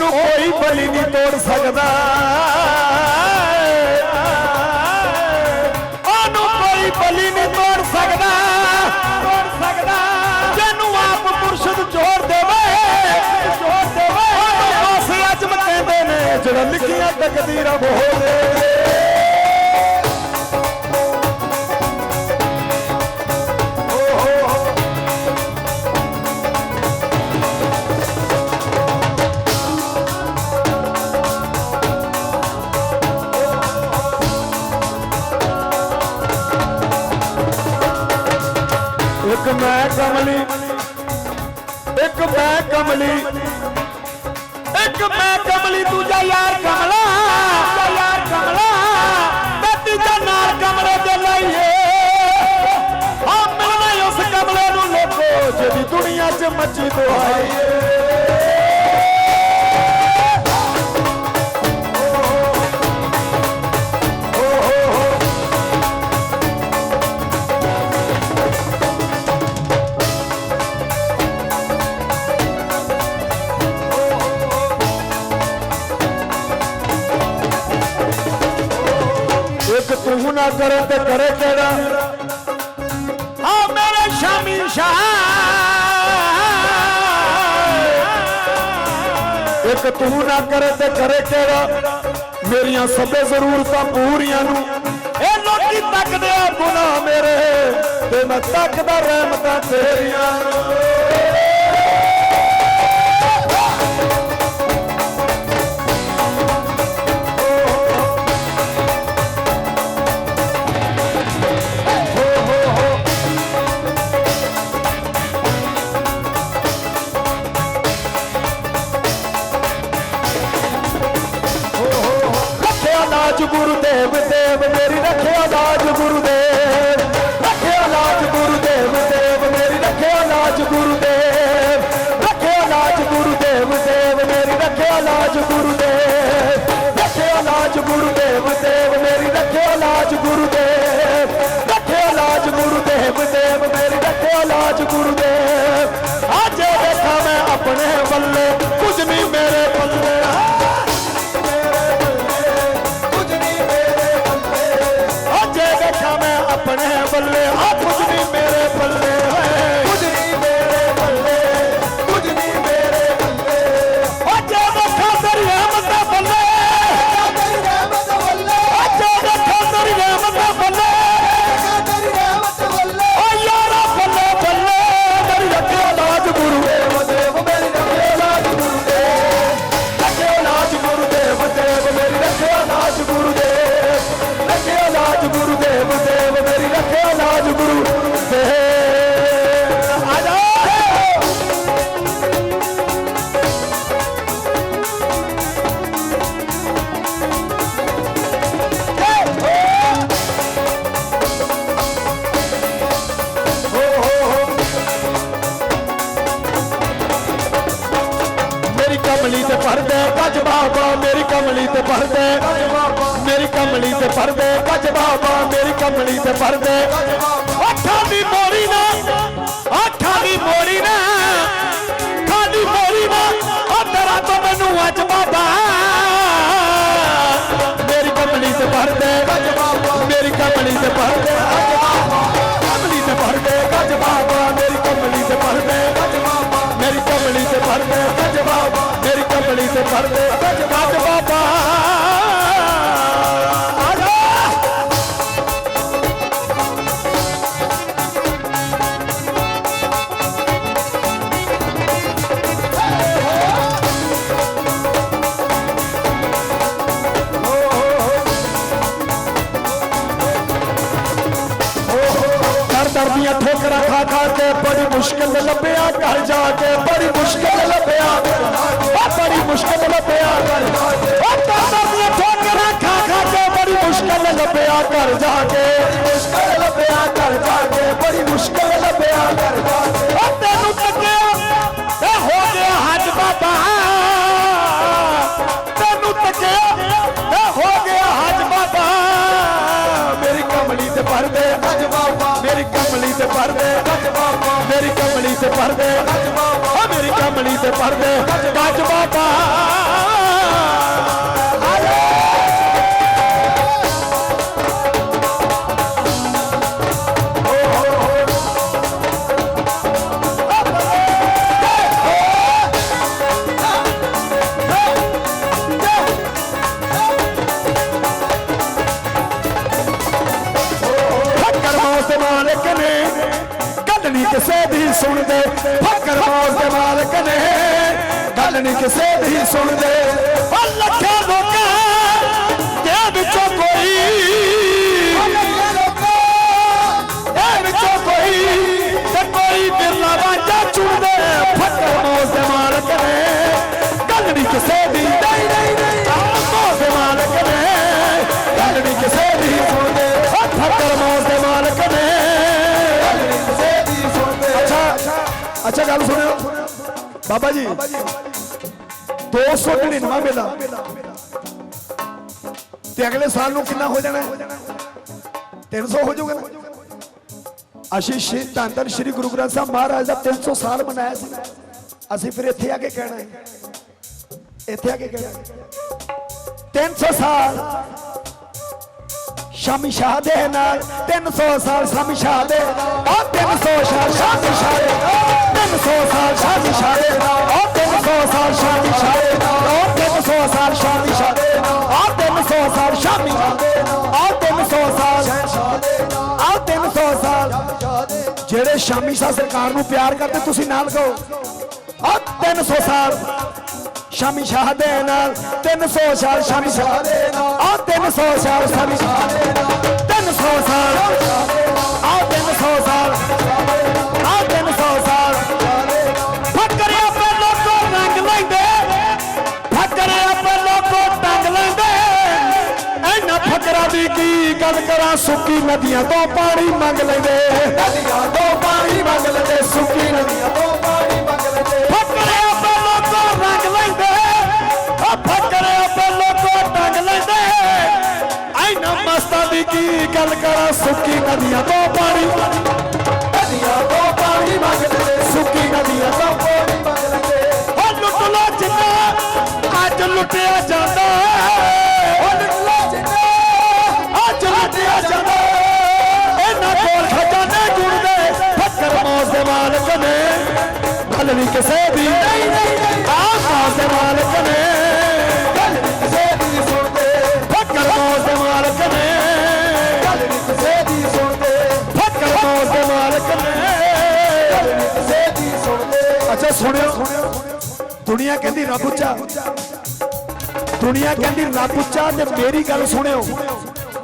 ਉਹਨੂੰ ਕੋਈ ਬਲੀ ਨਹੀਂ ਤੋੜ ਸਕਦਾ। ਉਹਨੂੰ ਕੋਈ ਬਲੀ ਨਹੀਂ ਤੋੜ ਸਕਦਾ। ਤੋੜ ਸਕਦਾ ਜਿਹਨੂੰ ਆਪ ਮੁਰਸ਼ਿਦ ਜੋੜ ਦੇਵੇ ਜੋੜ ਦੇਵੇ। ਉਹਨੂੰ ਬਸ ਅਜਮ ਕਹਿੰਦੇ ਨੇ, ਜਿਹੜਾ ਲਿਖੀਆਂ ਤਕਦੀਰਾਂ ਬੋਲੇ ਇੱਕ ਮੈਂ ਕਮਲੀ, ਇੱਕ ਮੈਂ ਕਮਲੀ, ਇੱਕ ਮੈਂ ਕਮਲੀ, ਦੂਜਾ ਯਾਰ ਕਮਲਾ ਯਾਰ ਕਮਲਾ, ਤੇ ਤੀਜਾ ਨਾਲ ਕਮਲੇ ਦੇ ਲਈਏ ਆ ਮਿਲਣਾ ਉਸ ਕਮਲੇ ਨੂੰ ਲੋਕੋ ਜਿਹਦੀ ਦੁਨੀਆ 'ਚ ਮੱਚੀ ਦੁਆਈ ਨਾ ਕਰੇ ਤੇ ਕਰੇ ਕਿਹੜਾ ਆ ਮੇਰੇ ਸ਼ਾਮੀ ਸ਼ਾਹ। ਇੱਕ ਤੂੰ ਨਾ ਕਰੇ ਤੇ ਕਰੇ ਕਿਹੜਾ ਮੇਰੀਆਂ ਸਭੇ ਜ਼ਰੂਰਤਾਂ ਪੂਰੀਆਂ ਨੂੰ। ਇਹ ਲੋਕੀ ਤੱਕਦੇ ਆ ਗੁਨਾਹ ਮੇਰੇ। ਤੇ ਮੈਂ ਤੱਕਦਾ ਰਹਿਮਤਾਂ ਤੇਰੀਆਂ ਦੇਖਾਂ ਮੈਂ ਆਪਣੇ ਬੱਲੇ ਕੁਝ ਨਹੀਂ ਮੇਰੇ ਬੱਲੇ ਕੁਝ ਕਮਲੀ ਤੇ ਪਰਦੇ ਗੱਜ ਬਾਬਾ ਮੇਰੀ ਕਮਲੀ ਤੇ ਪਰਦੇ ਮੇਰੀ ਕਮਲੀ ਤੇ ਪਰਦੇ ਗੱਜ ਬਾਬਾ ਮੇਰੀ ਕਮਲੀ ਤੇ ਪਰਦੇ ਅੱਖਾਂ ਦੀ ਮੋਰੀ ਨਾ ਅੱਖਾਂ ਦੀ ਮੋਰੀ ਨਾ ਕਮਲੀ ਤੇ ਪਰਦੇ ਗੱਜ ਦੀਆਂ ਠੋਕਰਾਂ ਖਾ ਖਾ ਕੇ ਬੜੀ ਮੁਸ਼ਕਲ ਲੱਭਿਆ, ਘਰ ਜਾ ਕੇ ਬੜੀ ਮੁਸ਼ਕਲ ਲੱਭਿਆ। ਆ ਬੜੀ ਮੁਸ਼ਕਲ ਲੱਭਿਆ। ਘਰ ਆ ਦਰ ਦੀਆਂ ਠੋਕਰਾਂ ਖਾ ਖਾ ਕੇ ਬੜੀ ਮੁਸ਼ਕਲ ਲੱਭਿਆ, ਘਰ ਜਾ ਕੇ, ਮੁਸ਼ਕਲ ਲੱਭਿਆ, ਘਰ ਜਾ ਕੇ ਬੜੀ ਮੁਸ਼ਕਲ ਮੇਰੀ ਕਮਲੀ ਤੇ ਪਰਦੇ। ਅੱਜ ਬਾਬਾ ਓ ਮੇਰੀ ਕਮਲੀ ਤੇ ਪਰਦੇ। ਗੱਜ ਬਾਬਾ। ਸੁਣਦੇ ਫਕਰ ਮੌਜ ਦੇ ਮਾਲਕ ਨੇ। ਗੱਲ ਨਹੀਂ ਕਿਸੇ ਦੀ ਸੁਣਦੇ। ਉਹ ਲੱਖਾਂ ਅੱਛਾ, ਗੱਲ ਸੁਣਿਓ। ਬਾਬਾ ਜੀ 299 ਮੇਲਾ ਤੇ ਅਗਲੇ ਸਾਲ ਨੂੰ ਕਿੰਨਾ ਹੋ ਜਾਣਾ? 300 ਹੋ ਜਾਊਗਾ। ਅਸੀਂ ਸ਼੍ਰੀ ਧੰਨ ਸ਼੍ਰੀ ਗੁਰੂ ਗ੍ਰੰਥ ਸਾਹਿਬ ਮਹਾਰਾਜ ਦਾ 300 ਸਾਲ ਮਨਾਇਆ ਸੀ। ਅਸੀਂ ਫਿਰ ਇੱਥੇ ਆ ਕੇ ਕਹਿਣਾ ਹੈ। ਇੱਥੇ ਆ ਕੇ ਕਹਿਣਾ ਹੈ। 300 ਸਾਲ ਸ਼ਾਮੀ ਸ਼ਾਹ ਦੇ ਨਾਲ 300 ਸਾਲ ਸ਼ਾਮੀ ਸ਼ਾਹ ਦੇ ਆ 300 ਸ਼ਾਮੀ ਸ਼ਾਹ ਸਰਕਾਰ ਨੂੰ ਪਿਆਰ ਕਰਦੇ, ਤੁਸੀਂ ਨਾਲ ਕਹੋ ਆ 300 ਸਾਲ ਸ਼ਾਮੀ ਸ਼ਾਹ ਦੇ ਨਾਲ 300 ਸਾਲ ਸ਼ਾਮੀ ਸ਼ਾਹ ਦੇ ਨਾਲ। ਆ 300 ਸਾਲ ਸ਼ਾਮੀ ਸ਼ਾਹ ਦੇ ਨਾਲ। 300 ਸਾਲ ਦੀ ਕੀ ਗੱਲ ਕਰਾਂ? ਸੁੱਕੀ ਨਦੀਆਂ ਤੋਂ ਪਾਣੀ ਮੰਗ ਲੈਂਦੇ। ਨਦੀਆਂ ਤੋਂ ਪਾਣੀ ਮੰਗ ਲੈਂਦੇ ਸੁੱਕੀ ਨਦੀਆਂ ਤੋਂ ਪਾਣੀ ਮੰਗ ਲੈਂਦੇ। ਫਕਰੇ ਆਪੇ ਲੋਕੋ ਰੰਗ ਲੈਂਦੇ। ਆ ਫਕਰੇ ਆਪੇ ਲੋਕੋ ਟੰਗ ਲੈਂਦੇ। ਐਨਾ ਮਸਤਾਂ ਦੀ ਕੀ ਗੱਲ ਕਰਾਂ? ਸੁੱਕੀ ਨਦੀਆਂ ਤੋਂ ਪਾਣੀ। ਨਦੀਆਂ ਤੋਂ ਪਾਣੀ ਮੰਗ ਲੈਂਦੇ ਸੁੱਕੀ ਨਦੀਆਂ ਤੋਂ ਪਾਣੀ ਮੰਗ ਲੈਂਦੇ। ਉਹ ਲੁੱਟ ਲੋ ਜਿੰਨਾ ਅੱਜ ਲੁੱਟਿਆ ਜਾਂਦਾ। ਨਹੀਂ ਕਿਸੇ ਦੀ। ਨਹੀਂ ਦੇ ਮਾਲਕ ਨੇ। ਗੱਲ ਕਿਸੇ ਦੀ ਸੁਣਦੇ ਫਕਰ ਮੌਜ ਦੇ ਮਾਲਕ ਨੇ। ਗੱਲ ਨੀ ਕਿਸੇ ਦੀ ਸੁਣਦੇ ਫਕਰ ਮੌਜ ਦੇ ਮਾਲਕ ਨੇ। ਗੱਲ ਨੀ ਕਿਸੇ ਦੀ ਸੁਣਦੇ ਅੱਛਾ, ਸੁਣਿਓ। ਦੁਨੀਆ ਕਹਿੰਦੀ ਰੱਬ ਉੱਚਾ। ਦੁਨੀਆ ਕਹਿੰਦੀ ਰੱਬ ਉੱਚਾ ਤੇ ਮੇਰੀ ਗੱਲ ਸੁਣਿਓ।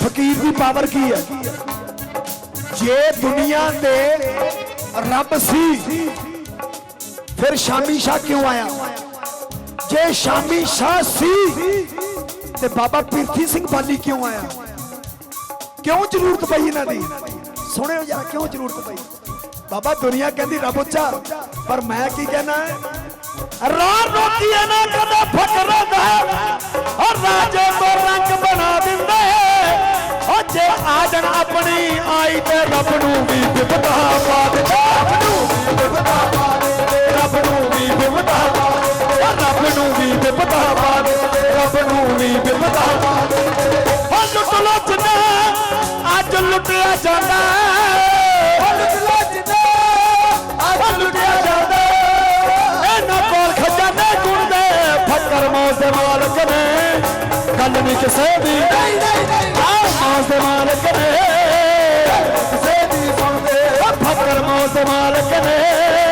ਫਕੀਰ ਦੀ ਪਾਵਰ ਕੀ ਹੈ? ਜੇ ਦੁਨੀਆ ਤੇ ਰੱਬ ਸੀ ਫਿਰ ਸ਼ਾਮੀ ਸ਼ਾਹ ਕਿਉਂ ਆਇਆ ਜੇ ਸ਼ਾਮੀ ਸ਼ਾਹ ਸੀ ਤੇ ਬਾਬਾ ਪ੍ਰਿਥੀ ਸਿੰਘ ਬਾਲੀ ਕਿਉਂ ਆਇਆ ਕਿਉਂ ਜ਼ਰੂਰਤ ਪਈ ਇਹਨਾਂ ਦੀ ਸੁਣਿਓ ਯਾਰ ਕਿਉਂ ਜ਼ਰੂਰਤ ਪਈ ਬਾਬਾ ਦੁਨੀਆ ਕਹਿੰਦੀ ਰੱਬ ਉੱਚਾ ਪਰ ਮੈਂ ਕੀ ਕਹਿਣਾ ਹੈ ਰਾਰ ਰੋਕੀਏ ਨਾ ਕਦੇ ਫਕਰ ਦਾ ਔਰ ਰਾਜੇ ਤੋਂ ਰੰਗ ਬਣਾ ਦਿੰਦੇ ਉਹ ਜੇ ਆ ਆਪਣੀ ਆਈ ਤੇ ਰੱਬ ਨੂੰ ਵੀ ਵਿਪਤਾ ਪਾ ਦੇ ਰੱਬ ਨੂੰ ਵੀ ਵਿਪਤਾ ਪਾ ਲੁੱਟਿਆ ਜਾਂਦਾ ਉਹ ਨਿਕਲਾ ਜਿੰਨਾ ਉਹ ਲੁੱਟਿਆ ਜਾਂਦਾ ਇਹਨਾਂ ਕੋਲ ਖਜ਼ਾਨੇ ਗੁਣਦੇ ਫਕਰ ਮੌਜ ਦੇ ਮਾਲਕ ਨੇ। ਗੱਲ ਨਹੀਂ ਕਿਸੇ ਦੀ। ਨਹੀਂ ਨਹੀਂ ਆਹ ਮੌਜ ਦੇ ਮਾਲਕ ਨੇ। ਕਿਸੇ ਦੀ ਸੁਣਦੇ ਫਕਰ ਮੌਜ ਦੇ ਮਾਲਕ ਨੇ।